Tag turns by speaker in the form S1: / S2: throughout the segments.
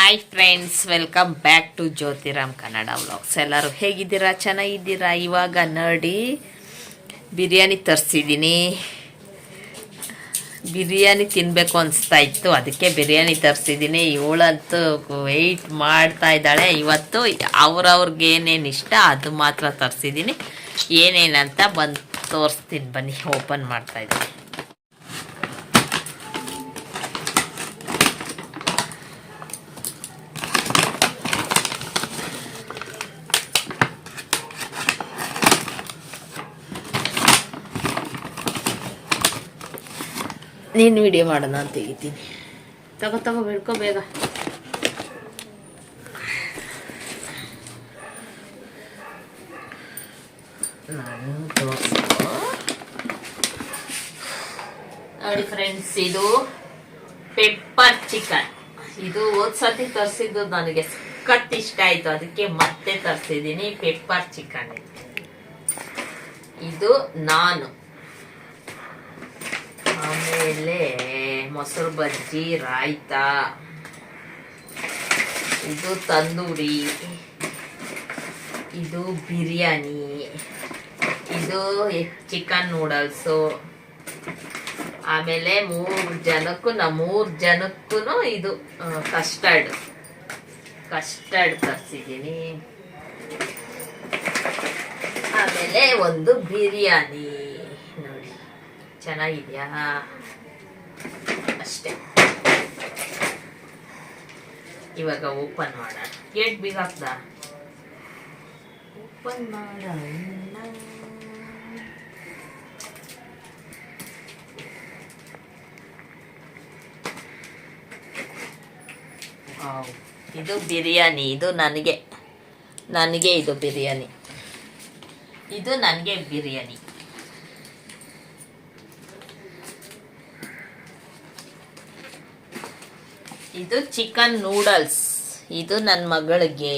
S1: Hi friends welcome back to Jyothiram Kannada vlogs ಎಲ್ಲರೂ ಹೇಗಿದ್ದೀರಾ? ಚೆನ್ನಾಗಿದ್ದೀರಾ? ಇವಾಗ ನೋಡಿ, ಬಿರಿಯಾನಿ ತರಿಸಿದ್ದೀನಿ. ಬಿರಿಯಾನಿ ತಿನ್ನಬೇಕು ಅನಿಸ್ತಾ ಇತ್ತು. ಅದಕ್ಕೆ ಬಿರಿಯಾನಿ ತರಿಸಿದ್ದೀನಿ. ಇವಳಂತೂ ವೆಯ್ಟ್ ಮಾಡ್ತಾ ಇದ್ದಾಳೆ. ಇವತ್ತು ಅವ್ರವ್ರಿಗೆ ಏನೇನು ಇಷ್ಟ ಅದು ಮಾತ್ರ ತರಿಸಿದ್ದೀನಿ. ಏನೇನಂತ ಬಂದು ತೋರಿಸ್ತೀನಿ ಬನ್ನಿ. ಓಪನ್ ಮಾಡ್ತಾ ನೀನು ವಿಡಿಯೋ ಮಾಡೋಣ ಅಂತ ತೆಗಿತೀನಿ ತಗೋ ತಗೋ ಬಿಡ್ಕೋ ಬೇಗ. ನಾನು ನೋಡಿ ಫ್ರೆಂಡ್ಸ್ ಇದು ಪೆಪ್ಪರ್ ಚಿಕನ್ ಇದು ಸತಿ ತರಿಸಿದ್ದು ನನಗೆ ಸಖತ್ ಇಷ್ಟ ಆಯ್ತು. ಅದಕ್ಕೆ ಮತ್ತೆ ತರಿಸಿದ್ದೀನಿ ಪೆಪ್ಪರ್ ಚಿಕನ್ ಇದು ನಾನು. ಆಮೇಲೆ ಮೊಸರು ಬಜ್ಜಿ ರಾಯ್ತ ಇದು ತಂದೂರಿ ಇದು ಬಿರಿಯಾನಿ ಇದು ಚಿಕನ್ ನೂಡಲ್ಸು ಆಮೇಲೆ ಮೂರು ಜನಕ್ಕೂ ನಮ್ಮ ಮೂರು ಜನಕ್ಕೂ ಇದು ಕಸ್ಟರ್ಡ್ ಕಸ್ಟರ್ಡ್ ತರಿಸಿದ್ದೀನಿ. ಆಮೇಲೆ ಒಂದು ಬಿರಿಯಾನಿ. ಚೆನ್ನಾಗಿದ್ಯಾ? ಅಷ್ಟೇ. ಇವಾಗ ಓಪನ್ ಮಾಡೋಣ ಗೇಟ್ ಬಿಗ್ ಹಾಕ್ದ ಓಪನ್ ಮಾಡೋಣ. ಇದು ಬಿರಿಯಾನಿ ಇದು ನನಗೆ. ನನಗೆ ಇದು ಬಿರಿಯಾನಿ. ಇದು ನನಗೆ ಬಿರಿಯಾನಿ. ಇದು ಚಿಕನ್ ನೂಡಲ್ಸ್ ಇದು ನನ್ನ ಮಗಳಿಗೆ.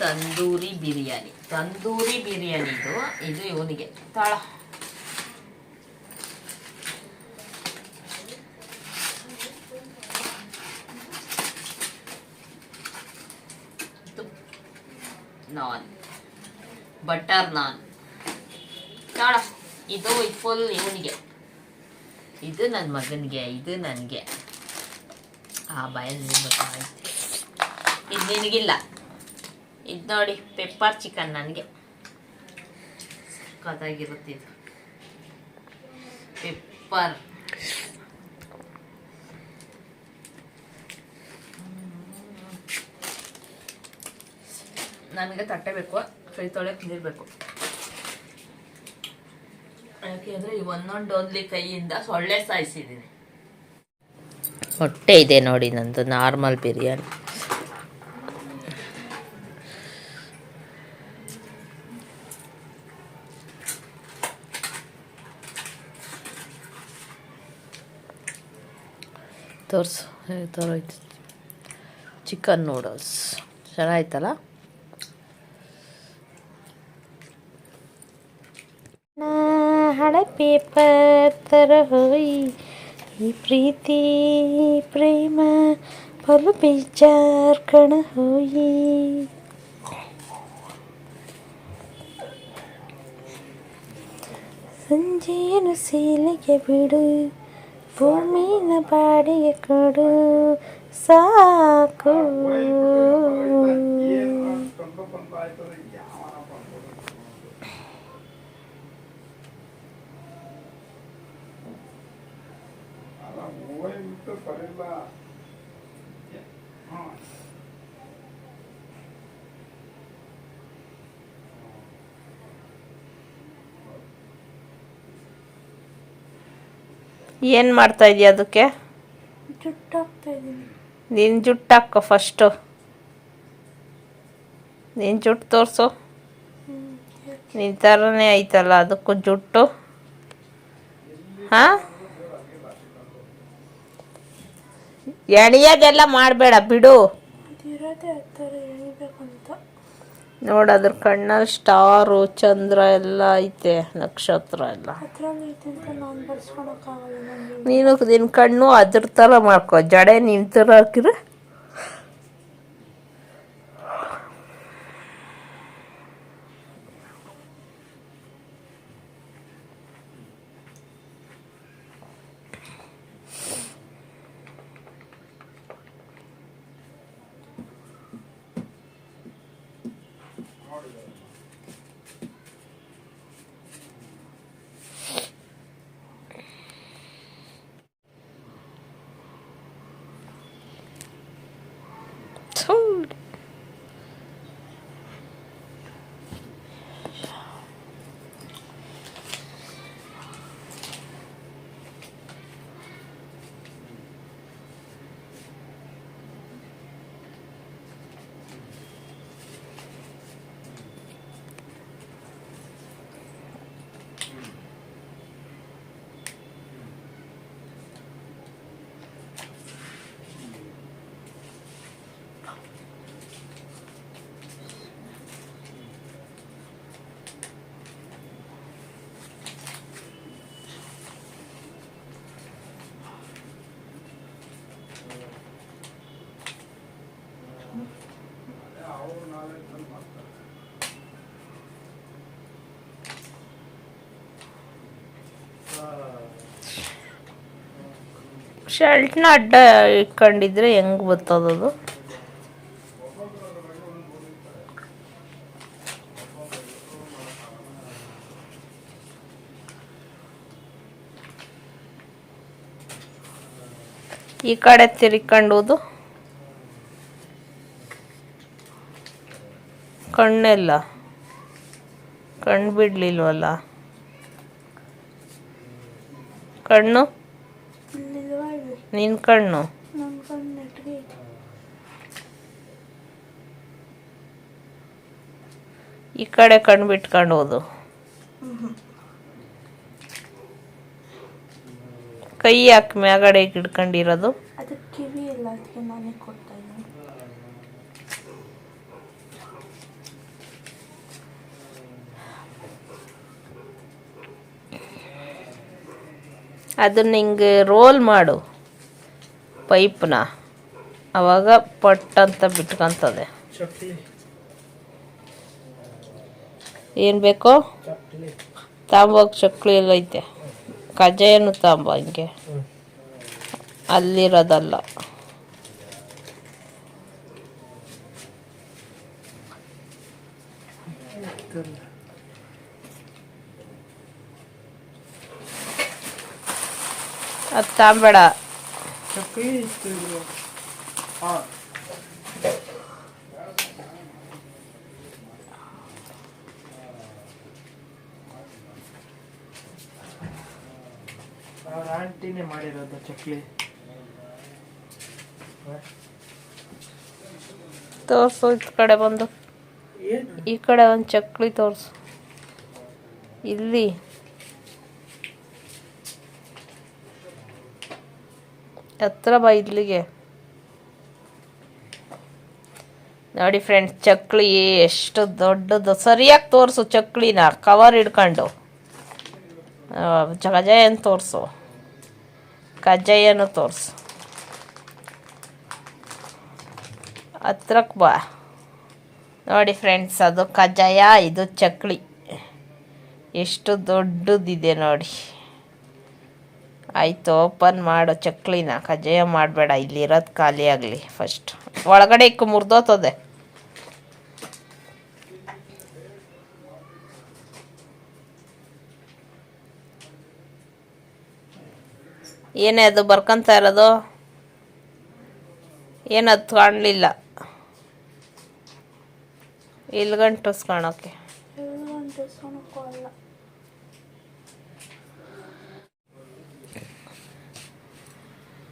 S1: ತಂದೂರಿ ಬಿರಿಯಾನಿ. ತಂದೂರಿ ಬಿರಿಯಾನಿ ಇದು ಇದು ಇವನಿಗೆ. ತಾಳ. ನಾನ್. ಬಟರ್ ನಾನ್. ತಾಳ. ಇದು ಫುಲ್ ಇವನಿಗೆ. ಇದು ನನ್ನ ಮಗನಿಗೆ, ಇದು ನನಗೆ. ಆ ಬಯಲು ಇದು ನಿನಗಿಲ್ಲ. ಇದು ನೋಡಿ ಪೆಪ್ಪರ್ ಚಿಕನ್ ನನಗೆ. ಸಕ್ಕತ್ತಾಗಿರುತ್ತೆ ಇದು. ಪೆಪ್ಪರ್ ನನಗೆ ತಟ್ಟೆ ಬೇಕು, ಕೈ ತೊಳೆ ನೀರು ಯಾಕೆ ಅಂದರೆ ಈ ಒಂದೊಂದು ಒಂದ್ಲಿ ಕೈಯಿಂದ ಸೊಳ್ಳೆ ಸಾಯಿಸಿದ್ದೀನಿ ಹೊಟ್ಟೆ ಇದೆ ನೋಡಿ ನಂದು ನಾರ್ಮಲ್ ಬಿರಿಯಾನಿ ತೋರಿಸು. ತೋರೋಯ್ತು. ಚಿಕನ್ ನೂಡಲ್ಸ್ ಚೆನ್ನಾಯ್ತಲ್ಲ? ಹಳೆ ಪೇಪರ್ ಥರ ಹೋಯಿ, ಈ ಪ್ರೀತಿ, ಪ್ರೇಮ ಬಲು ಬೇಜಾರ್ ಕಣ ಹೋಯಿ. ಸಂಜೆಯನ್ನು ಸೀಲೆಗೆ ಬಿಡು. ಭೂಮಿನ ಬಾಡಿಗೆ ಕೊಡು ಸಾಕು ಏನು ಮಾಡ್ತಾ ಇದೀಯ ಅದಕ್ಕೆ? ನೀನ್ ಜುಟ್ಟು ಹಾಕೋ ಫಸ್ಟು ನೀನು ಜುಟ್ಟು ತೋರಿಸು. ನಿನ್ ಥರನೇ ಐತಲ್ಲ ಅದಕ್ಕೂ ಜುಟ್ಟು. ಹಾ? ಎಣಿಯೋದೆಲ್ಲ ಮಾಡಬೇಡ ಬಿಡು
S2: ಅದಿರೋದೇ ಆ ಥರ ಎಳಿಬೇಕಂತ
S1: ನೋಡು ಅದ್ರ ಕಣ್ಣಲ್ಲಿ ಸ್ಟಾರು ಚಂದ್ರ ಎಲ್ಲ ಐತೆ ನಕ್ಷತ್ರ ಎಲ್ಲ.
S2: ನಾನು
S1: ನಿನ್ನ ಕಣ್ಣು ಅದ್ರ ಥರ ಮಾಡ್ಕೊ. ಜಡೆ ನಿನ್ನ ಥರ ಹಾಕಿದ್ರೆ ಶರ್ಟ್ನ ಅಡ್ಡ ಇಟ್ಕೊಂಡಿದ್ರೆ ಹೆಂಗ್ ಬರ್ತದದು ಈ ಕಡೆ ತಿರ್ಕೊಂಡೋದು ಕಣ್ಣೆಲ್ಲ ಕಣ್ಣು ಬಿಡ್ಲಿಲ್ವಲ್ಲ? ಕಣ್ಣು? ನಿನ್ನ ಕಣ್ಣು. ಈ ಕಡೆ ಕಣ್ಣು ಬಿಟ್ಕೊಂಡು ಹೋದು. ಕೈ ಯಾಕೆ ಮ್ಯಾಗಡೆ ಹಿಡ್ಕೊಂಡಿರೋದು ಅದನ್ನ ಹಿಂಗೆ ರೋಲ್ ಮಾಡು. ಪೈಪ್ನ ಅವಾಗ ಪಟ್ ಅಂತ ಬಿಟ್ಕೊಂತದೆ. ಏನು ಬೇಕು? ತಾಂಬೋಗಿ ಚಕ್ಲಿ ಎಲ್ಲ ಐತೆ. ಕಜ್ಜಾಯನು ತಾಂಬ ಹಿಂಗೆ. ಅಲ್ಲಿರೋದಲ್ಲ. ಅದು ತಾಂಬೇಡ.
S3: ಅವ್ರ ಆಂಟಿನೇ ಮಾಡಿರೋದು ಚಕ್ಲಿ
S1: ತೋರಿಸು ಈ ಕಡೆ ಬಂದು. ಈ ಕಡೆ ಒಂದು ಚಕ್ಲಿ ತೋರಿಸು. ಇಲ್ಲಿ. ಹತ್ರ ಬಾ ಇಲ್ಲಿಗೆ. ನೋಡಿ ಫ್ರೆಂಡ್ಸ್ ಚಕ್ಲಿ ಎಷ್ಟು ದೊಡ್ಡದು. ಸರಿಯಾಗಿ ತೋರಿಸು ಚಕ್ಲಿನ ಕವರ್ ಹಿಡ್ಕೊಂಡು. ಆ, ಕಜ್ಜಾಯನ ತೋರಿಸು. ಕಜ್ಜಾಯನು ತೋರಿಸು. ಹತ್ರಕ್ಕೆ ಬಾ. ನೋಡಿ ಫ್ರೆಂಡ್ಸ್ ಅದು ಕಜ್ಜಾಯ ಇದು ಚಕ್ಲಿ. ಎಷ್ಟು ದೊಡ್ಡದಿದೆ ನೋಡಿ. ಆಯಿತು ಓಪನ್ ಮಾಡು, ಚಕ್ಲಿನ. ಕಜ್ಜಾಯ ಮಾಡಬೇಡ ಇಲ್ಲಿರೋದು ಖಾಲಿ ಆಗಲಿ ಫಸ್ಟ್ ಒಳಗಡೆ ಇಕ್ಕು, ಮುರಿದೋತದೆ. ಏನೇ ಅದು ಬರ್ಕೊಂತ ಇರೋದು? ಏನದು ಕಾಣಲಿಲ್ಲ. ಇಲ್ಲಿ ಗಂಟು ಕಾಣೋಕ್ಕೆ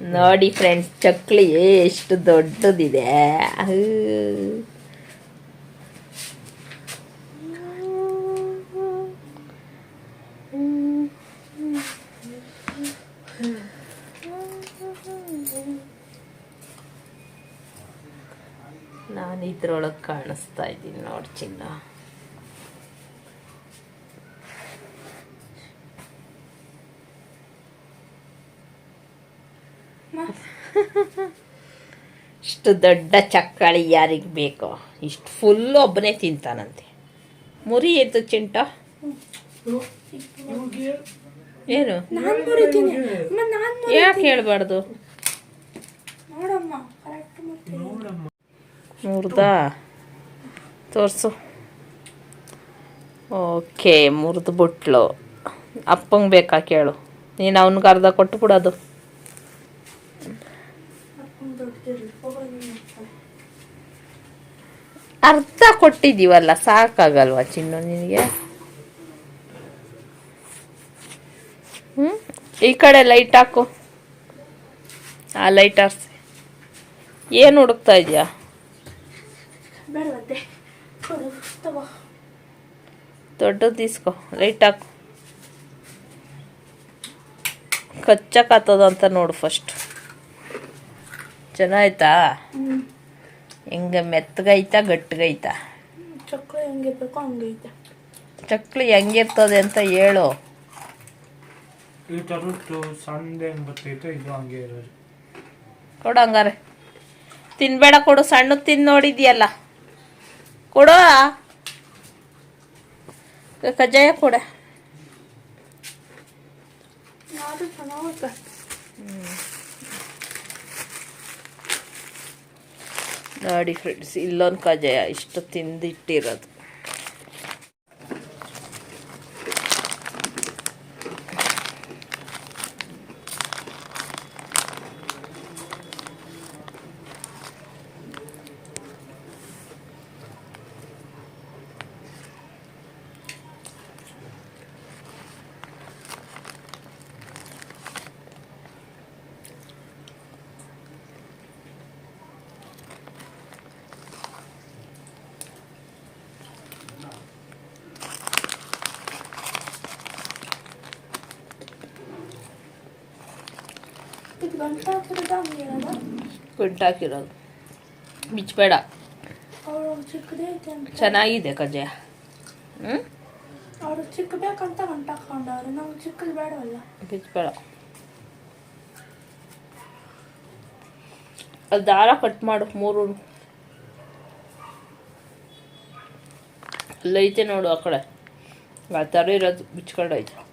S1: ನೋಡಿ ಫ್ರೆಂಡ್ಸ್ ಚಕ್ಲಿ ಎಷ್ಟು ದೊಡ್ಡದಿದೆ. ನಾನು ಇದ್ರೊಳಗೆ ಕಾಣಿಸ್ತಾ ಇದ್ದೀನಿ ನೋಡಿ ಚಿನ್ನ. ಇಷ್ಟು ದೊಡ್ಡ ಚಕ್ಕಳಿ ಯಾರಿಗೆ ಬೇಕೋ? ಇಷ್ಟು ಫುಲ್ ಒಬ್ಬನೇ ತಿಂತಾನಂತೆ. ಮುರಿ ಎದ್ದು ಚಿಂಟ? ಏನು? ಯಾಕೆ ಹೇಳ್ಬಾರ್ದು? ಮುರ್ದಾ? ತೋರಿಸು. ಓಕೆ ಮುರಿದು ಬಿಟ್ಲು. ಅಪ್ಪಂಗೆ ಬೇಕಾ ಕೇಳು. ನೀನು ಅವ್ನಿಗೆ ಅರ್ಧ ಕೊಟ್ಟು ಬಿಡೋದು ಅರ್ಧ ಕೊಟ್ಟಿದ್ದೀವಲ್ಲ ಸಾಕಾಗಲ್ವಾ ಚಿನ್ನು ನಿನಗೆ? ಹ್ಞೂ ಈ ಕಡೆ ಲೈಟ್ ಹಾಕು. ಆ ಲೈಟ್ ಹಾರಿಸಿ ಏನು ಹುಡುಕ್ತಾ ಇದೆಯಾ? ದೊಡ್ಡದು ಇಸ್ಕೊ ಲೈಟ್ ಹಾಕು. ಕಚ್ಚಕ್ಕಾಗ್ತದ ಅಂತ ನೋಡು ಫಸ್ಟ್ ಚೆನ್ನಾಯ್ತಾ? ಹಿಂಗೆ ಮೆತ್ತಗೈತ ಗಟ್ಟಿಗೈತಾ.
S2: ಚಕ್ರ ಹೆಂಗಿರ್ಬೇಕು ಹಂಗೈತೆ
S1: ಚಕ್ಲಿ ಹೆಂಗಿರ್ತದೆ ಅಂತ ಹೇಳು.
S3: ಈ ಥರದ್ದು ಸಂದೆ ಹೆಂಗ್ ಬರ್ತೈತೆ ಇದು ಹಂಗೆ ಇರೋದು.
S1: ಕೊಡು ಹಂಗಾರೆ. ತಿನ್ಬೇಡ ಕೊಡು ಸಣ್ಣ ತಿಂದು ನೋಡಿದ್ಯಲ್ಲ. ಕೊಡು. ಕಜ್ಜಾಯ ಕೊಡ.
S2: ಯಾರು
S1: ನೋಡಿ ಫ್ರೆಂಡ್ಸ್ ಇಲ್ಲೊಂದು ಕಜ್ಜಾಯ ಇಷ್ಟು ತಿಂದಿಟ್ಟಿರೋದು. ಗುಂಟಾಕಿರೋದು ಬಿಚ್ಚಬೇಡ. ಚೆನ್ನಾಗಿದೆ ಕಜ್ಜಾಯ. ಹ್ಞೂ
S2: ಅವರು ಚಿಕ್ಕ ಬೇಕಂತ ಗಂಟೆ ಹಾಕೊಂಡವ್ರು ನಮ್ಗೆ ಚಿಕ್ಕದು ಬೇಡವಲ್ಲ.
S1: ಬಿಚ್ಚಬೇಡ. ಅದು ದಾರ ಕಟ್ ಮಾಡು ಮೂರು. ಅಲ್ಲೈತೆ ನೋಡು ಆ ಕಡೆ. ಆ ಥರ ಇರೋದು ಬಿಚ್ಕೊಂಡೈತೆ.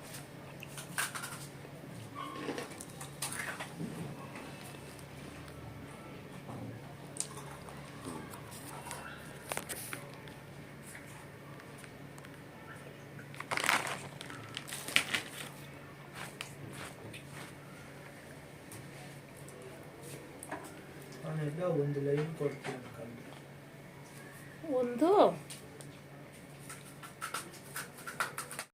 S3: ಒಂದು ಲೈನ್ ಕೊಡ್ತೀನಿ